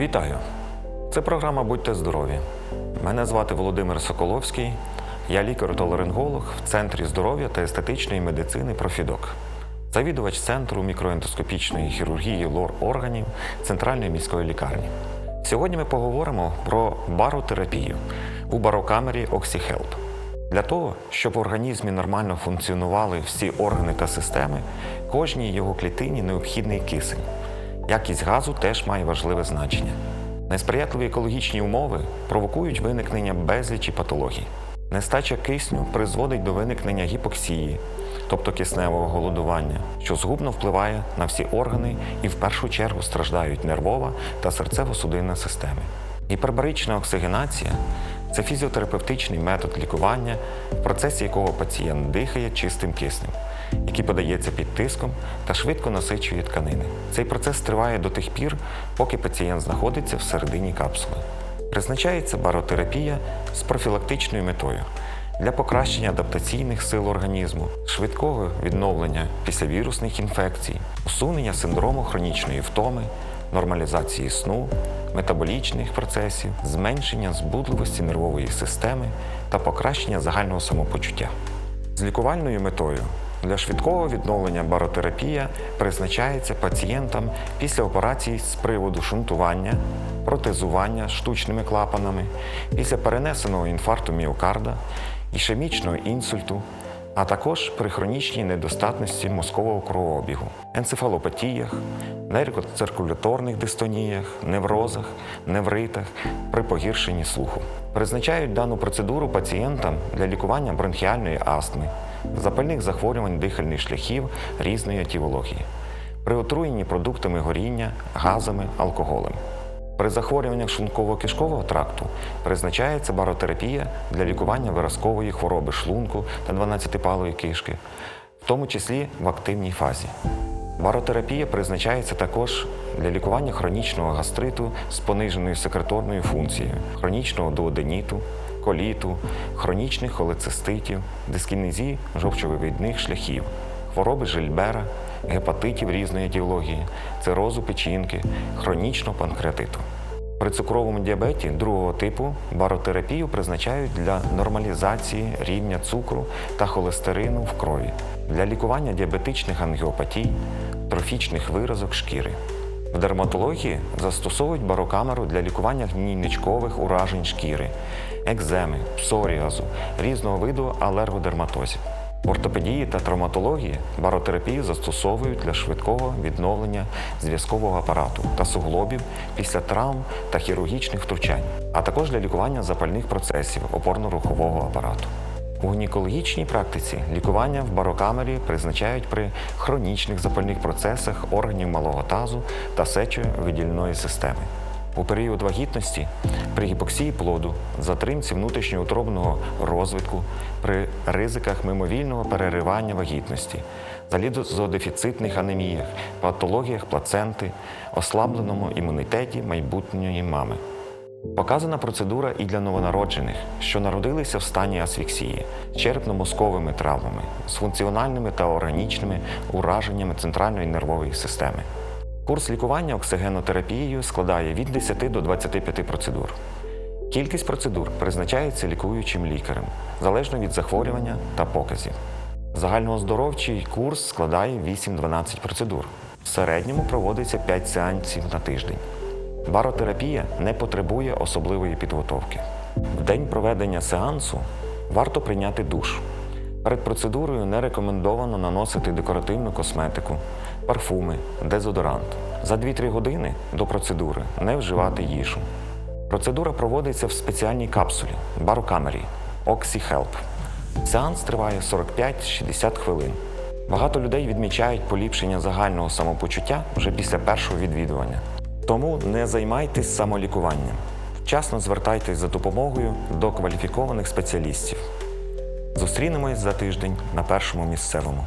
Вітаю! Це програма Будьте здорові. Мене звати Володимир Соколовський. Я лікар-толеринголог в Центрі здоров'я та естетичної медицини Профідок. Завідувач центру мікроендоскопічної хірургії лор органів Центральної міської лікарні. Сьогодні ми поговоримо про баротерапію у барокамері OxyHelp. Для того, щоб в організмі нормально функціонували всі органи та системи, кожній його клітині необхідний кисень. Якість газу теж має важливе значення. Несприятливі екологічні умови провокують виникнення безлічі патологій. Нестача кисню призводить до виникнення гіпоксії, тобто кисневого голодування, що згубно впливає на всі органи і в першу чергу страждають нервова та серцево-судинна системи. Гіпербарична оксигенація це фізіотерапевтичний метод лікування, в процесі якого пацієнт дихає чистим киснем, який подається під тиском та швидко насичує тканини. Цей процес триває до тих пір, поки пацієнт знаходиться всередині капсули. Призначається баротерапія з профілактичною метою для покращення адаптаційних сил організму, швидкого відновлення після вірусних інфекцій, усунення синдрому хронічної втоми, нормалізації сну, метаболічних процесів, зменшення збудливості нервової системи та покращення загального самопочуття. З лікувальною метою для швидкого відновлення баротерапія призначається пацієнтам після операцій з приводу шунтування, протезування штучними клапанами, після перенесеного інфаркту міокарда, ішемічного інсульту, а також при хронічній недостатності мозкового кровообігу, енцефалопатіях, нейроциркуляторних дистоніях, неврозах, невритах, при погіршенні слуху. Призначають дану процедуру пацієнтам для лікування бронхіальної астми, запальних захворювань дихальних шляхів різної етіології, при отруєнні продуктами горіння, газами, алкоголем. При захворюваннях шлунково-кишкового тракту призначається баротерапія для лікування виразкової хвороби шлунку та 12-палої кишки, в тому числі в активній фазі. Баротерапія призначається також для лікування хронічного гастриту з пониженою секреторною функцією, хронічного дуоденіту, коліту, хронічних холециститів, дискінезії жовчовивідних шляхів, хвороби Жильбера, гепатитів різної етіології, цирозу печінки, хронічного панкреатиту. При цукровому діабеті другого типу баротерапію призначають для нормалізації рівня цукру та холестерину в крові, для лікування діабетичних ангіопатій, трофічних виразок шкіри. В дерматології застосовують барокамеру для лікування гнійничкових уражень шкіри, екземи, псоріазу, різного виду алергодерматозів. В ортопедії та травматології баротерапію застосовують для швидкого відновлення зв'язкового апарату та суглобів після травм та хірургічних втручань, а також для лікування запальних процесів опорно-рухового апарату. У гінекологічній практиці лікування в барокамері призначають при хронічних запальних процесах органів малого тазу та сечовидільної системи. У період вагітності при гіпоксії плоду, затримці внутрішньоутробного розвитку, при ризиках мимовільного переривання вагітності, залізодефіцитних анеміях, патологіях плаценти, ослабленому імунітеті майбутньої мами. Показана процедура і для новонароджених, що народилися в стані асфіксії, черепно-мозковими травмами, з функціональними та органічними ураженнями центральної нервової системи. Курс лікування оксигенотерапією складає від 10 до 25 процедур. Кількість процедур призначається лікуючим лікарем, залежно від захворювання та показів. Загальнооздоровчий курс складає 8-12 процедур. В середньому проводиться 5 сеансів на тиждень. Баротерапія не потребує особливої підготовки. В день проведення сеансу варто прийняти душ. Перед процедурою не рекомендовано наносити декоративну косметику, парфуми, дезодорант. За 2-3 години до процедури не вживати їжу. Процедура проводиться в спеціальній капсулі барокамері OxyHelp. Сеанс триває 45-60 хвилин. Багато людей відмічають поліпшення загального самопочуття вже після першого відвідування. Тому не займайтесь самолікуванням. Вчасно звертайтесь за допомогою до кваліфікованих спеціалістів. Зустрінемось за тиждень на першому місцевому.